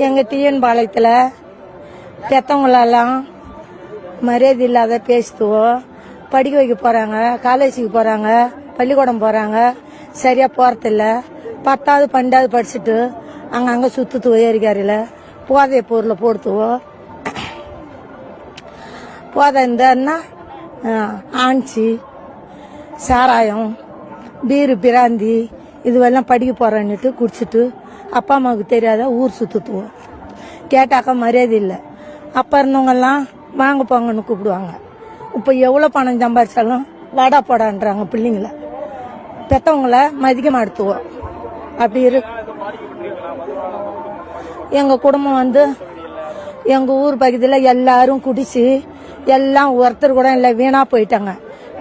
எங்கள் டிஎன் பாளையத்தில் பெற்றவங்களெல்லாம் மரியாதை இல்லாத பேசுதுவோம் படிக்க வைக்க போகிறாங்க காலேஜுக்கு போகிறாங்க பள்ளிக்கூடம் போகிறாங்க சரியாக போகிறதில்ல பத்தாவது பன்னெண்டாவது படிச்சுட்டு அங்கங்கே சுற்றுத்துவோ ஏரிக்காரியில் போதைய பொருளை போடுத்துவோம் போதை இருந்தான்னா ஆணிச்சி சாராயம் பீரு பிராந்தி இதுவெல்லாம் படிக்க போகிறேன்னுட்டு குடிச்சிட்டு அப்பா அம்மாவுக்கு தெரியாத ஊர் சுற்றுத்துவோம் கேட்டாக்கா மரியாதை இல்லை. அப்போ இருந்தவங்கெல்லாம் வாங்க போங்கன்னு கூப்பிடுவாங்க. இப்போ எவ்வளோ பணம் சம்பாதிச்சாலும் வாடா போடான்றாங்க பிள்ளைங்கள. பெற்றவங்கள மதிக்க மாட்டுவோம் அப்படி இரு. எங்கள் குடும்பம் வந்து எங்கள் ஊர் பகுதியில் எல்லாரும் குடிச்சு எல்லாம் ஒருத்தர் கூட இல்லை வீணாக போயிட்டாங்க.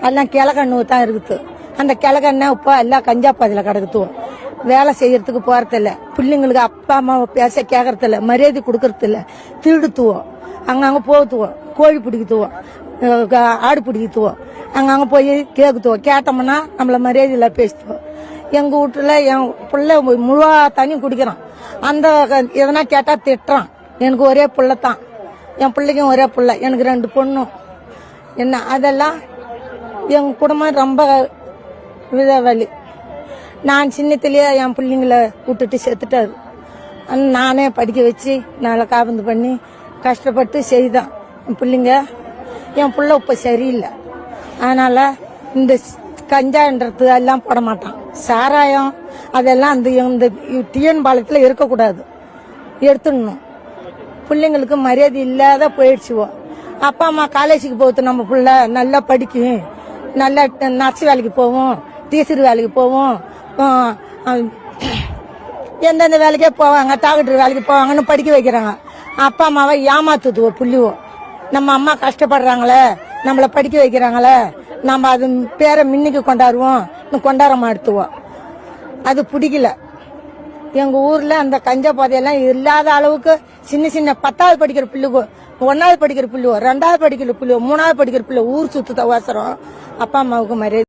எல்லாம் கிழக்கண்ணு தான் இருக்குது. அந்த கிழக்கண்ண உப்பா எல்லாம் கஞ்சாப்பா அதில் கிடக்குத்துவோம் வேலை செய்யறதுக்கு போறதில்ல. பிள்ளைங்களுக்கு அப்பா அம்மாவை பேச கேட்கறதில்ல மரியாதை கொடுக்கறதில்ல. திருடுத்துவோம். அங்கங்கே போத்துவோம். கோழி பிடிக்குத்துவோம் க- ஆடு பிடிக்குத்துவோம் அங்கங்கே போய் கேட்குத்துவோம் கேட்டோம்னா நம்மள மரியாதையில் பேசுவோம். எங்கள் வீட்டில் என் பிள்ளை முழுவா தண்ணி குடிக்கிறான். அந்த க- எதனா கேட்டால் திட்டுறான். எனக்கு ஒரே பிள்ளை தான். என் பிள்ளைக்கும் ஒரே பிள்ளை. எனக்கு ரெண்டு பொண்ணும். என்ன அதெல்லாம் எங்கள் குடும்பம் ரொம்ப வித நான் சின்னத்திலேயே என் பிள்ளைங்கள விட்டுட்டு செத்துட்டாரு. நானே படிக்க வச்சு நல்லா காபந்து பண்ணி கஷ்டப்பட்டு செய்தான். என் பிள்ளைங்க என் பிள்ளை இப்போ சரியில்லை. அதனால் இந்த கஞ்சான்றது எல்லாம் போட மாட்டான். சாராயம் அதெல்லாம் அந்த இந்த டிஎன் பாலத்தில் இருக்கக்கூடாது. எடுத்துடணும். பிள்ளைங்களுக்கு மரியாதை இல்லாத போயிடுச்சுவோம் அப்பா அம்மா காலேஜுக்கு போகுது நம்ம பிள்ளை. நல்லா படிக்கும். நல்லா நர்ஸ் வேலைக்கு போவோம் டீச்சர் வேலைக்கு போவோம். எந்தெந்த வேலைக்கே போவாங்க டாக்டர் வேலைக்கு போவாங்கன்னு படிக்க வைக்கிறாங்க. அப்பா அம்மாவை ஏமாத்துதுவோ புள்ளிவோ. நம்ம அம்மா கஷ்டப்படுறாங்களே நம்மளை படிக்க வைக்கிறாங்களே நம்ம அது பேரை மின்னுக்கு கொண்டாடுவோம் கொண்டாட மாட்டுவோம் அது பிடிக்கல. எங்க ஊர்ல அந்த கஞ்ச பாதையெல்லாம் இல்லாத அளவுக்கு சின்ன சின்ன பத்தாவது படிக்கிற பிள்ளைகோ ஒன்னாவது படிக்கிற பிள்ளைவோ ரெண்டாவது படிக்கிற பிள்ளைவோ மூணாவது படிக்கிற பிள்ளை ஊர் சுத்து அவசரம் அப்பா அம்மாவுக்கு மரியாதை